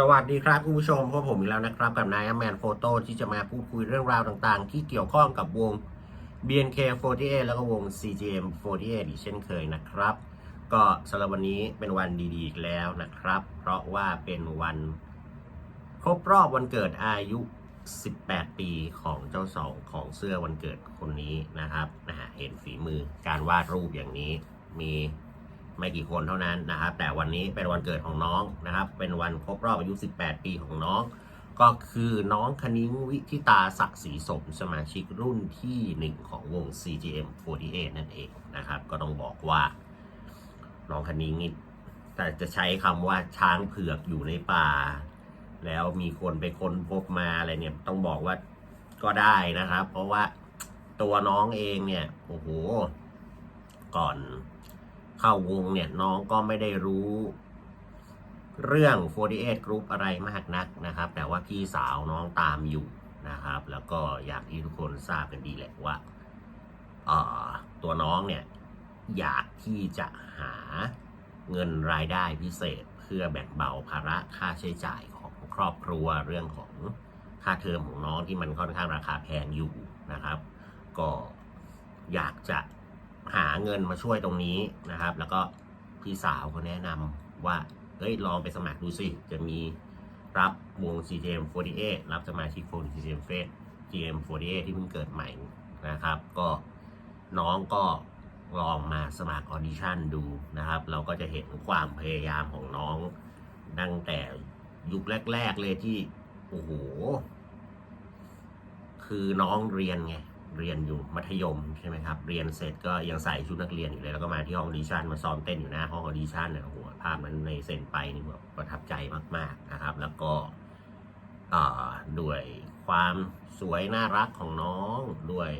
สวัสดีครับคุณผู้ชมพบผมอีกแล้วนะครับ กับนายแมนโฟโต้ที่จะมาพูดคุยเรื่องราวต่างๆ ที่เกี่ยวข้องกับวง BNK48 แล้วก็วง CGM48 อีกเช่นเคยนะครับ ก็สำหรับวันนี้เป็นวันดีๆอีกแล้วนะครับ เพราะว่าเป็นวันครบรอบวันเกิดอายุ 18 ปีของเจ้าสองของเสื้อวันเกิดคนนี้นะครับนะฮะเห็นฝีมือการวาดรูปอย่างนี้มี ไม่กี่คนเท่านั้นนะครับ แต่วันนี้เป็นวันเกิดของน้องนะครับ เป็นวันครบรอบอายุ 18 ปีของน้อง ก็คือน้องคณิ้งวิทิตาศักดิ์ศรีสมสมาชิกรุ่นที่ 1 ของวง CGM48 นั่นเองนะครับ ก็ต้องบอกว่า น้องคณิ้งนี่แต่จะใช้คำว่าช้างเผือกอยู่ในป่า แล้วมีคนไปค้นพบมาอะไรเนี่ยต้องบอกว่าก็ได้นะครับ เพราะว่าตัวน้องเองเนี่ยโอ้โหก่อน เข้าวงเนี่ยน้องก็ไม่ได้รู้เรื่อง 48 Group อะไรมากนักนะครับ แต่ว่าพี่สาวน้องตามอยู่นะครับ แล้วก็อยากที่ทุกคนทราบกันดีแหละว่าตัวน้องเนี่ยอยากที่จะหาเงินรายได้พิเศษ เพื่อแบ่งเบาภาระค่าใช้จ่ายของครอบครัวเรื่องของค่าเทอมของน้องที่มันค่อนข้างราคาแพงอยู่นะครับ ก็อยากจะ หาเงินมาช่วยตรงนี้นะครับ แล้วก็พี่สาวก็แนะนำว่าเฮ้ยลองไปสมัครดูสิ จะมีรับวง CGM48 รับสมาชิกวง CGM f a c GM48 ที่เพิ่งเกิดใหม่นะครับ ก็น้องก็ลองมาสมัครออดิชั่นดูนะครับ เราก็จะเห็นความพยายามของน้องตั้งแต่ยุคแรก ๆ เลยที่ โอ้โห คือน้องเรียนไง เรียนอยู่มัธยมใช่ไหมครับ เรียนเสร็จก็ยังใส่ชุดนักเรียนอยู่เลย แล้วก็มาที่ห้องออดิชั่นมาซ้อมเต้นอยู่หน้าห้องออดิชั่นเนี่ยโอ้โหภาพนั้นในเซนไปนี่แบบประทับใจมาก ๆนะครับ แล้วก็ด้วยความสวยน่ารักของน้องด้วย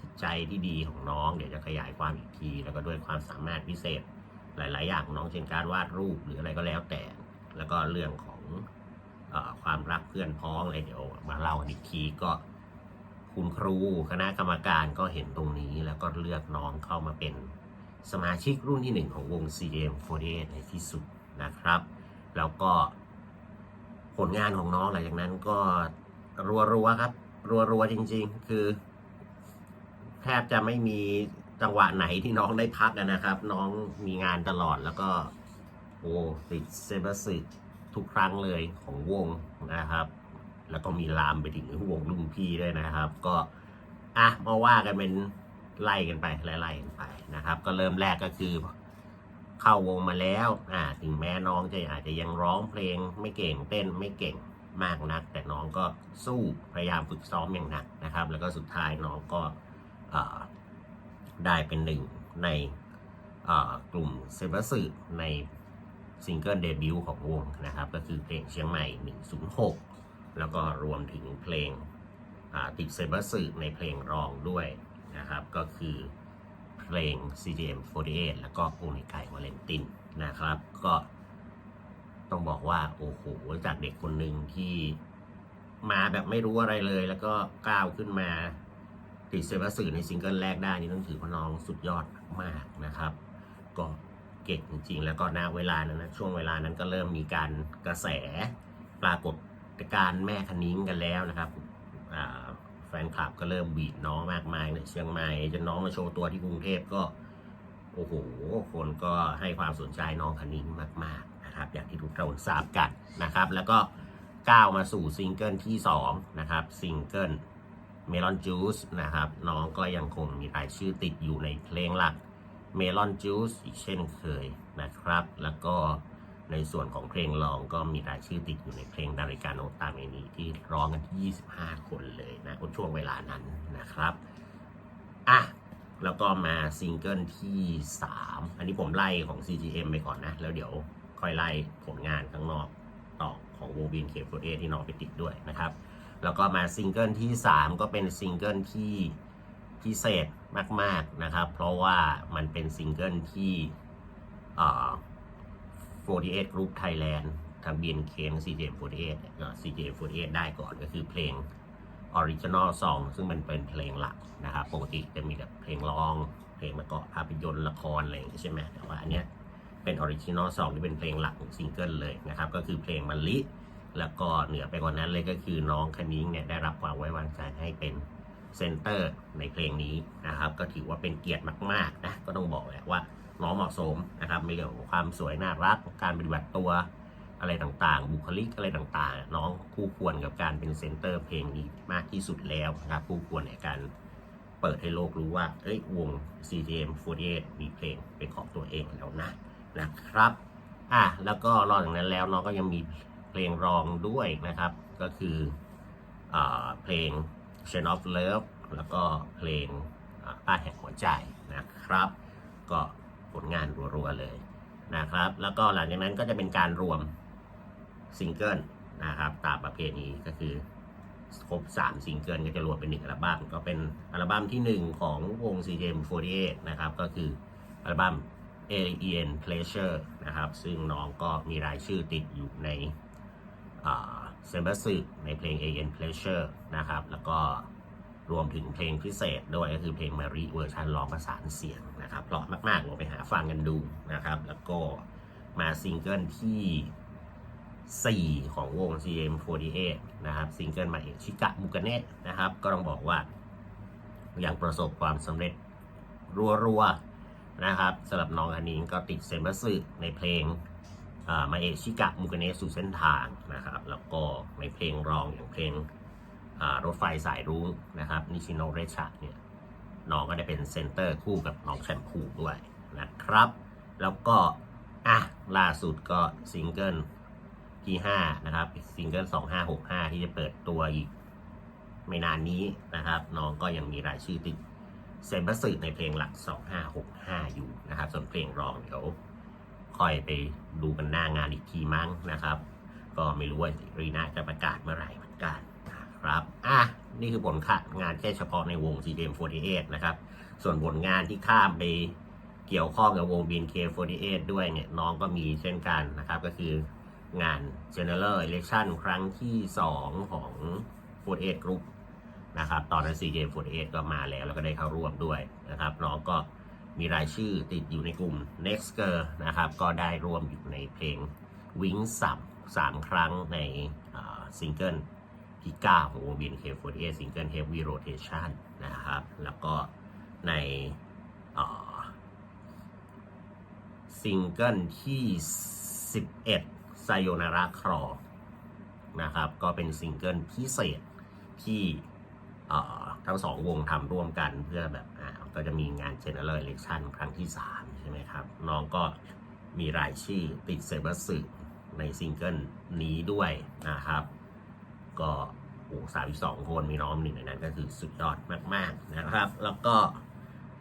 จิตใจที่ดีของน้อง เดี๋ยวจะขยายความอีกที แล้วก็ด้วยความสามารถพิเศษหลาย ๆ อย่างของน้องเช่นการวาดรูปหรืออะไรก็แล้วแต่ แล้วก็เรื่องของออความรักเพื่อนพ้องอะไรเดี๋ยวมาเล่ากันอีกทีก็ คุณครูคณะกรรมการก็เห็นตรงนี้แล้วก็เลือกน้องเข้ามาเป็นสมาชิกรุ่นที่หนึ่งของวง CM48 ในที่สุดนะครับ แล้วก็ผลงานของน้องหลังจากนั้นก็รัวๆครับ รัวๆจริงๆ คือแทบจะไม่มีจังหวะไหนที่น้องได้พักนะครับ น้องมีงานตลอดแล้วก็โอ้ติดเซเบสิทุกครั้งเลยของวงนะครับ แล้วก็มีลามไปถึงวงรุ่นพี่ด้วยนะครับ ก็อะมาว่ากันเป็นไล่กันไปไล่ๆกันไปนะครับ ก็เริ่มแรกก็คือ เข้าวงมาแล้ว อ่า ถึงแม้น้องจะอาจจะยังร้องเพลงไม่เก่งเต้นไม่เก่งมากนัก แต่น้องก็สู้พยายามฝึกซ้อมอย่างหนักนะครับ แล้วก็สุดท้ายน้องก็ได้เป็นหนึ่งในกลุ่มเซเบอร์สึในซิงเกิลเดบิวต์ของวงนะครับ ก็คือเพลงเชียงใหม่ 106 แล้วก็รวมถึงเพลงติดเซบอร์สึในเพลงรองด้วยนะครับ ก็คือเพลง CGM48 แล้วก็โอเมกาวาเลนตินนะครับ ก็ต้องบอกว่าโอ้โหจากเด็กคนหนึ่งที่มาแบบไม่รู้อะไรเลย แล้วก็ก้าวขึ้นมาติดเซบอร์สึในซิงเกิลแรกได้นี่ต้องถือว่าน้องสุดยอดมากนะครับ ก็เก่งจริงๆ แล้วก็ณเวลานั้นนะช่วงเวลานั้นก็เริ่มมีการกระแสปรากฏ การแม่คณิ้งกันแล้วนะครับแฟนคลับก็เริ่มบีดน้องมากมายในเชียงใหม่จนน้องมาโชว์ตัวที่กรุงเทพก็โอ้โหคนก็ให้ความสนใจน้องคณิ้งมากๆนะครับ อย่างที่ทุกท่านทราบกันนะครับ แล้วก็ก้าวมาสู่ซิงเกิลที่2นะครับซิงเกิล Melon Juice นะครับ น้องก็ยังคงมีรายชื่อติดอยู่ในเพลงหลัก Melon Juice อีกเช่นเคยนะครับ แล้วก็ ในส่วนของเพลงรองก็มีรายชื่อติดอยู่ในเพลงดาริกาโนตาเมนีที่ร้องกันที่25 คนเลยนะช่วงเวลานั้นนะครับอะแล้วก็มาซิงเกิลที่ 3 อันนี้ผมไล่ของ CGM ไปก่อนนะ แล้วเดี๋ยวค่อยไล่ผลงานข้างนอกต่อของวงบินเคฟเอที่น้องไปติดด้วยนะครับ แล้วก็มาซิงเกิลที่ 3 ก็เป็นซิงเกิลที่พิเศษมาก ๆนะครับ เพราะว่ามันเป็นซิงเกิลที่อ่อ 48 Group Thailand ทาง BNK ทั้ง CJ48 เนี่ยก็ CJ48 ได้ก่อนก็คือเพลง Original Song ซึ่งมันเป็นเพลงหลักนะครับ ปกติจะมีแบบเพลงร้อง เพลงประกอบภาพยนตร์ละครอะไรอย่างเงี้ยใช่ไหมแต่ว่าอันเนี้ยเป็นออริจินอลซองที่เป็นเพลงหลักของซิงเกิลเลยนะครับ ก็คือเพลงมันลิ แล้วก็เหนือไปกว่านั้นเลยก็คือน้องคณิ้งเนี่ยได้รับความไว้วางใจให้เป็นเซนเตอร์ในเพลงนี้นะครับ ก็ถือว่าเป็นเกียรติมาก ๆ นะ ก็ต้องบอกแหละว่า น้องเหมาะสมนะครับในเรื่องของความสวยน่ารักการปฏิบัติตัวอะไรต่างๆ บุคลิกอะไรต่างๆ น้องคู่ควรกับการเป็นเซนเตอร์เพลงนี้มากที่สุดแล้วนะครับคู่ควรในการเปิดให้โลกรู้ว่า เอ้ยวง CGM48 มีเพลงเป็นของตัวเองแล้วนะนะครับอะแล้วก็รองจากนั้นแล้วน้องก็ยังมีเพลงรองด้วยนะครับ ก็คืออเพลง Chain of Love แล้วก็เพลงป้าแห่งหัวใจนะครับ ก็ ผลงานรัวๆเลยนะครับ แล้วก็หลังจากนั้นก็จะเป็นการรวมซิงเกิลนะครับ ตามประเพณีก็คือครบ3ซิงเกิลก็จะรวมเป็นหนึ่งอัลบั้มก็เป็นอัลบั้มทีหนึ่1 ของวง CGM48 นะครับ ก็คืออัลบั้ม Alien Pleasure นะครับ ซึ่งน้องก็มีรายชื่อติดอยู่ในเซมเบอร์สึในเพลง AN Pleasure นะครับ แล้วก็ รวมถึงเพลงพิเศษด้วยก็คือเพลง Mary เวอร์ชันร้องประสานเสียงนะครับเพราะมากๆลองไปหาฟังกันดูนะครับ แล้วก็มาซิงเกิลที่ 4 ของวง CM48 นะครับซิงเกิลมาเอกชิกะมุกเนะนะครับ ก็ต้องบอกว่ายังประสบความสำเร็จรัวๆนะครับสำหรับน้องอันนี้ก็ติดเซมบอร์สึในเพลงมาเอชิกะมุกเนสู่เส้นทางนะครับ แล้วก็ในเพลงรองอย่างเพลง รถไฟสายรุ้งนะครับนิชิโนเรชะเนี่ยน้องก็ได้เป็นเซนเตอร์คู่กับน้องแชมพูด้วยนะครับ แล้วก็อะล่าสุดก็ซิงเกิลที่ 5 นะครับซิงเกิล2565 ที่จะเปิดตัวอีกไม่นานนี้นะครับ น้องก็ยังมีรายชื่อติดเซมเบอร์สึในเพลงหลัก 2565 อยู่นะครับ ส่วนเพลงรองเดี๋ยวค่อยไปดูกันหน้างานอีกทีมั้งนะครับ ก็ไม่รู้ว่ารีน่าจะประกาศเมื่อไหร่เหมือนกัน นะครับ อะ นี่คือผลงานแค่เฉพาะในวง CDM48 นะครับ ส่วนผลงานที่ข้ามไปเกี่ยวข้องกับวง BNK48 ด้วยเนี่ยน้องก็มีเช่นกันนะครับ ก็คืองาน General Election ครั้งที่ 2 ของ 48 Group นะครับ ตอนนั้น CJ48 ก็มาแล้วแล้วก็ได้เข้าร่วมด้วยนะครับ น้องก็มีรายชื่อติดอยู่ในกลุ่ม Next Girl นะครับ ก็ได้ร่วมอยู่ในเพลง Wing สับสามครั้งในซิงเกิล ที่ 9 ของวง BNK48 ซิงเกิล Heavy Rotation นะครับ แล้วก็ในซิงเกิลที่ 11 Sayonara Crawl นะครับ ก็เป็นซิงเกิลพิเศษที่ทั้งสองวงทำร่วมกันเพื่อแบบอ่าก็จะมีงาน General Election ครั้งที่ 3 ใช่ไหมครับ น้องก็มีรายชื่อติดเซเบอร์สึในซิงเกิลนี้ด้วยนะครับ ก็โอ้สามสองคนมีน้องหนึ่งในนั้นก็คือสุดยอดมาก ๆนะครับ แล้วก็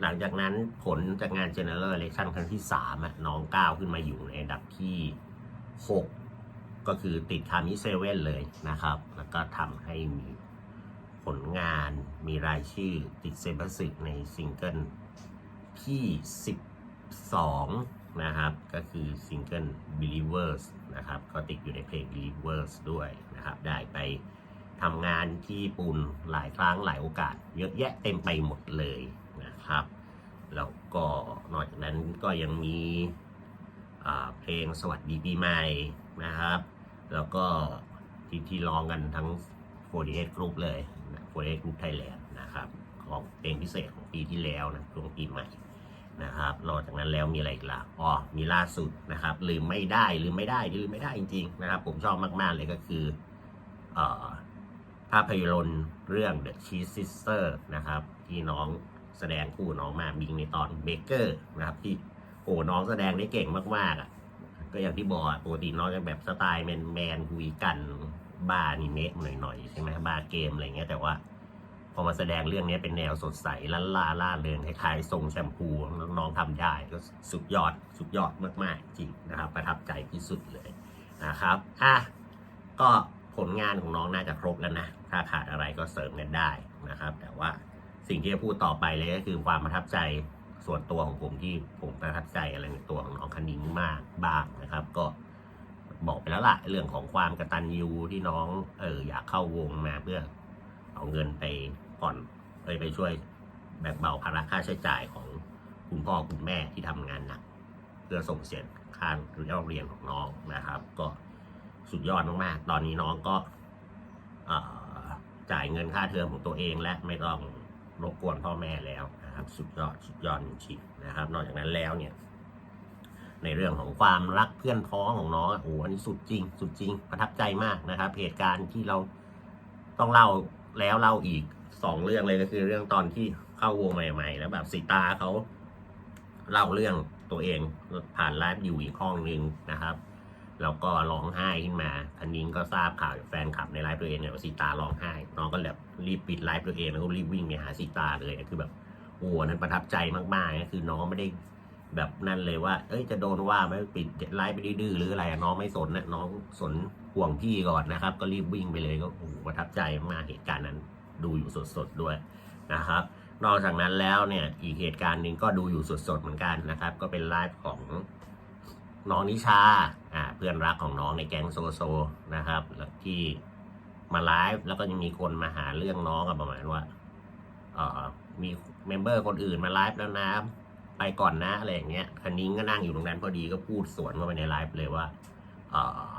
หลังจากนั้นผลจากงาน General Election ครั้งที่3อะน้องก้าวขึ้นมาอยู่ในอันดับที่ 6 ก็คือติดคามิเซเว่นเลยนะครับ แล้วก็ทำให้มีผลงานมีรายชื่อติดเซเบอร์สึในซิงเกิลที่ 12 นะครับ ก็คือซิงเกิล Believers นะครับ ก็ติดอยู่ในเพลง Believers ด้วย นะครับ ได้ไปทำงานที่ญี่ปุ่นหลายครั้งหลายโอกาส เยอะแยะเต็มไปหมดเลยนะครับแล้วก็นอกจากนั้นก็ยังมีเพลงสวัสดีปีใหม่นะครับ แล้วก็ที่ที่ร้องกันทั้ง48 Group เลยนะ48 Group Thailand นะครับ ของเพลงพิเศษของปีที่แล้วนะช่วงปีใหม่นะครับนอกจากนั้นแล้วมีอะไรอีกล่ะอ๋อมีล่าสุดนะครับลืมไม่ได้ลืมไม่ได้ลืมไม่ได้จริงๆนะครับ ผมชอบมากๆเลยก็คือ ภาพยนตร์เรื่อง The Cheese Sister นะครับ ที่น้องแสดงคู่น้องมาบิงในตอนเบเกอร์นะครับ ที่โอ้น้องแสดงได้เก่งมากๆอะก็อย่างที่บอกอะปกติน้องจะแบบสไตล์แมนแมนคุยกันบ้านิเมะหน่อยๆใช่ไหมบ้าเกมอะไรเงี้ยแต่ว่า พอมาแสดงเรื่องนี้เป็นแนวสดใสล่าล่าล่าเริงคล้ายๆทรงแชมพูน้องๆทำได้ก็สุดยอดสุดยอดมากๆจริงนะครับ ประทับใจที่สุดเลยนะครับอะก็ ผลงานของน้องน่าจะครบแล้วนะ ถ้าขาดอะไรก็เสริมกันได้นะครับ แต่ว่าสิ่งที่จะพูดต่อไปเลยก็คือความประทับใจส่วนตัวของผมที่ผมประทับใจอะไรในตัวของน้องคณิงมากบ้างนะครับ ก็บอกไปแล้วละเรื่องของความกระตัญญูที่น้องเอออยากเข้าวงมาเพื่อเอาเงินไปผ่อนไปไปช่วยแบ่งเบาภาระค่าใช้จ่ายของคุณพ่อคุณแม่ที่ทำงานหนักเพื่อส่งเสียค่าเรียนของน้องนะครับ ก็ สุดยอดมากๆ ตอนนี้น้องก็จ่ายเงินค่าเทอมของตัวเองและไม่ต้องรบกวนพ่อแม่แล้วนะครับ สุดยอดสุดยอดจริงๆนะครับ นอกจากนั้นแล้วเนี่ย ในเรื่องของความรักเพื่อนพ้องของน้องโอ้โหอันนี้สุดจริง สุดจริง ประทับใจมากนะครับเหตุการณ์ที่เราต้องเล่าแล้วเล่าอีกสองเรื่องเลยก็คือ เรื่องตอนที่เข้าวงใหม่ ๆ แล้วแบบสีตาเขาเล่าเรื่องตัวเองผ่านไลฟ์อยู่อีกห้องหนึ่งนะครับ แล้วก็ร้องไห้ขึ้นมาทันนิ้งก็ทราบข่าวจากแฟนคลับในไลฟ์ตัวเองเนี่ยว่าสีตาร้องไห้ น้องก็แบบรีบปิดไลฟ์ตัวเองแล้วก็รีบวิ่งไปหาสีตาเลยคือแบบโอ้โหนั้นประทับใจมากๆนะคือน้องไม่ได้แบบนั่นเลยว่า เอ้ยจะโดนว่าไหม่ปิดไลฟ์ไปดื้อหรืออะไรน้องไม่สนนะน้องสนห่วงพี่ก่อนนะครับ ก็รีบวิ่งไปเลยก็โอ้โหประทับใจมากเหตุการณ์นั้น ดูอยู่สดๆด้วยนะครับ นอกจากนั้นแล้วเนี่ยอีกเหตุการณ์หนึ่งก็ดูอยู่สดๆเหมือนกันนะครับ ก็เป็นไลฟ์ของ น้องนิชาอ่าเพื่อนรักของน้องในแก๊งโซโซนะครับแล้วที่มาไลฟ์แล้วก็ยังมีคนมาหาเรื่องน้องอะประมาณว่าเออมีเมมเบอร์คนอื่นมาไลฟ์แล้วนะไปก่อนนะอะไรอย่างเงี้ยคันนิ้งก็นั่งอยู่ตรงนั้นพอดีก็พูดสวนเข้าไปในไลฟ์เลยว่าเออ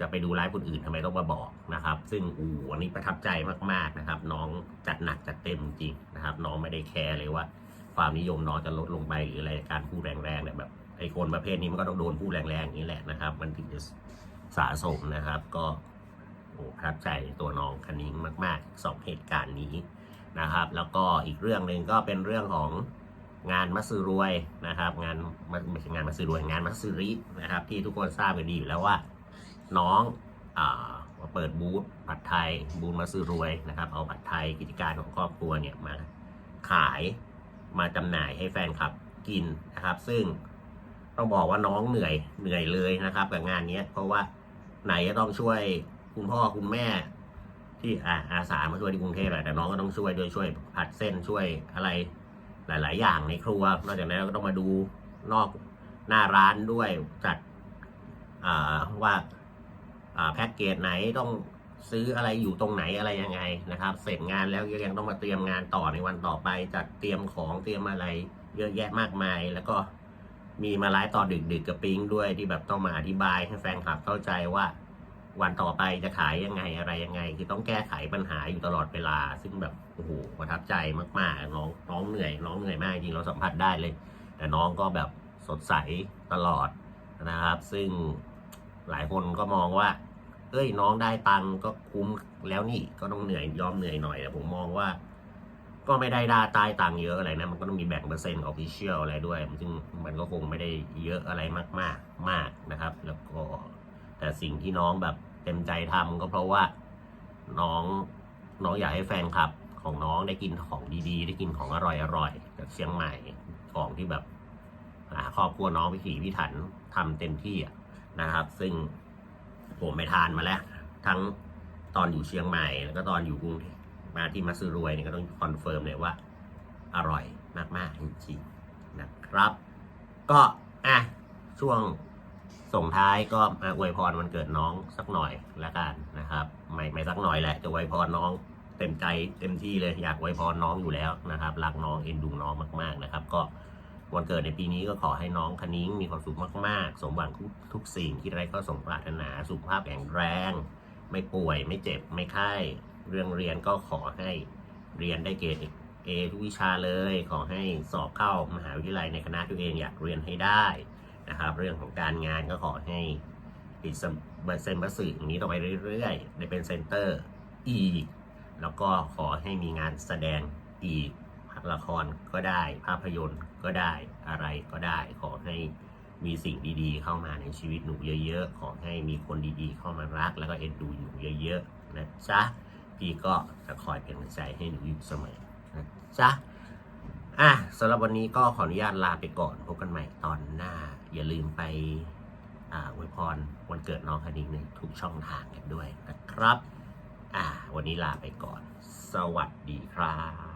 จะไปดูไลฟ์คนอื่นทำไมต้องมาบอกนะครับ ซึ่งอู๋อันนี้ประทับใจมากๆนะครับ น้องจัดหนักจัดเต็มจริงนะครับ น้องไม่ได้แคร์เลยว่า ความนิยมน้องจะลดลงไปหรืออะไรการพูดแรงๆเนี่ยแบบ ไอ้คนประเภทนี้มันก็ต้องโดนพูดแรงๆอย่างนี้แหละนะครับ มันถึงจะสะสมนะครับ ก็โอ้ประทับใจตัวน้องคันนิ้งมากๆสองเหตุการณ์นี้นะครับ แล้วก็อีกเรื่องหนึ่งก็เป็นเรื่องของงานมัสรวยนะครับ งานไม่ใช่งานมัสรวยงานมัสรินะครับ ที่ทุกคนทราบกันดีอยู่แล้วว่าน้องอ่ามาเปิดบูธผัดไทยบูธมัสรวยนะครับ เอาผัดไทยกิจการของครอบครัวเนี่ยมาขายมาจำหน่ายให้แฟนคลับกินนะครับ ซึ่ง ต้องบอกว่าน้องเหนื่อยเหนื่อยเลยนะครับ กับงานเนี้ยเพราะว่าไหนจะต้องช่วยคุณพ่อคุณแม่ ที่อาอาสามาช่วยที่กรุงเทพแหละแต่น้องก็ต้องช่วยด้วยช่วยผัดเส้นช่วยอะไรหลาย ๆ อย่างในครัว นอกจากนั้นก็ต้องมาดูนอกหน้าร้านด้วยจัดว่าแพ็กเกจไหนต้องซื้ออะไรอยู่ตรงไหนอะไรยังไงนะครับ เสร็จงานแล้วยังต้องมาเตรียมงานต่อในวันต่อไปจัดเตรียมของเตรียมอะไรเยอะแยะมากมายแล้วก็ มีมาไลฟ์ตอนดึกๆกับปิงด้วยที่แบบต้องมาอธิบายให้แฟนคลับเข้าใจว่า วันต่อไปจะขายยังไงอะไรยังไง คือต้องแก้ไขปัญหาอยู่ตลอดเวลา ซึ่งแบบโอ้โหประทับใจมากๆน้องน้องเหนื่อยน้องเหนื่อยมากจริงเราสัมผัสได้เลย แต่น้องก็แบบสดใสตลอดนะครับ ซึ่งหลายคนก็มองว่าเอ้ยน้องได้ตังก็คุ้มแล้วนี่ก็ต้องเหนื่อยยอมเหนื่อยหน่อยแต่ผมมองว่า ก็ไม่ได้ดาตายตังเยอะอะไรนะ มันก็ต้องมีแบ่งเปอร์เซ็นต์ออฟฟิเชียลอะไรด้วย ซึ่งมันก็คงไม่ได้เยอะอะไรมากๆมมากนะครับ แล้วก็แต่สิ่งที่น้องแบบเต็มใจทำก็เพราะว่าน้องน้องอยากให้แฟนคลับของน้องได้กินของดีๆ ได้กินของอร่อยๆจากเชียงใหม่ของที่แบบครอบครัวน้องพิถีพิถันทำเต็มที่นะครับ ซึ่งผมไปทานมาแล้ว ทั้งตอนอยู่เชียงใหม่แล้วก็ตอนอยู่กรุง มาที่มาซื้อรวยเนี่ยก็ต้องคอนเฟิร์มเลยว่าอร่อยมากๆจริงๆนะครับ ก็อะช่วงส่งท้ายก็มาอวยพรวันเกิดน้องสักหน่อยละกันนะครับ ไม่ไม่สักหน่อยแหละจะอวยพรน้องเต็มใจเต็มที่เลยอยากอวยพรน้องอยู่แล้วนะครับรักน้องเอ็นดูน้องมาก ๆนะครับ ก็วันเกิดในปีนี้ก็ขอให้น้องคณิ้งมีความสุขมากๆ สมหวังทุกทุกสิ่งที่ได้ก็สมปรารถนาสุขภาพแข็งแรง ไม่ป่วยไม่เจ็บไม่ไข้ เรื่องเรียนก็ขอให้เรียนได้เกรดเอทุกวิชาเลย ขอให้สอบเข้ามหาวิทยาลัยในคณะตัวเองอยากเรียนให้ได้นะครับ เรื่องของการงานก็ขอให้ติดเซ็นบัสสื่ออย่างนี้ต่อไปเรื่อยๆได้เป็นเซนเตอร์อีก แล้วก็ขอให้มีงานแสดงอีกละครก็ได้ ภาพยนตร์ก็ได้อะไรก็ได้ ขอให้มีสิ่งดีๆ เข้ามาในชีวิตหนูเยอะๆ ขอให้มีคนดีๆ เข้ามารัก แล้วก็เอ็นดูหนูเยอะๆนะจ๊ะ พี่ก็จะคอยเป็นกำลังใจให้หนูอยู่เสมอนะจ๊ะอะสำหรับวันนี้ก็ขออนุญาตลาไปก่อนพบกันใหม่ตอนหน้า อย่าลืมไปอ่าอวยพรวันเกิดน้องคณิงในทุกช่องทางกันด้วยนะครับ อ่า วันนี้ลาไปก่อน สวัสดีครับ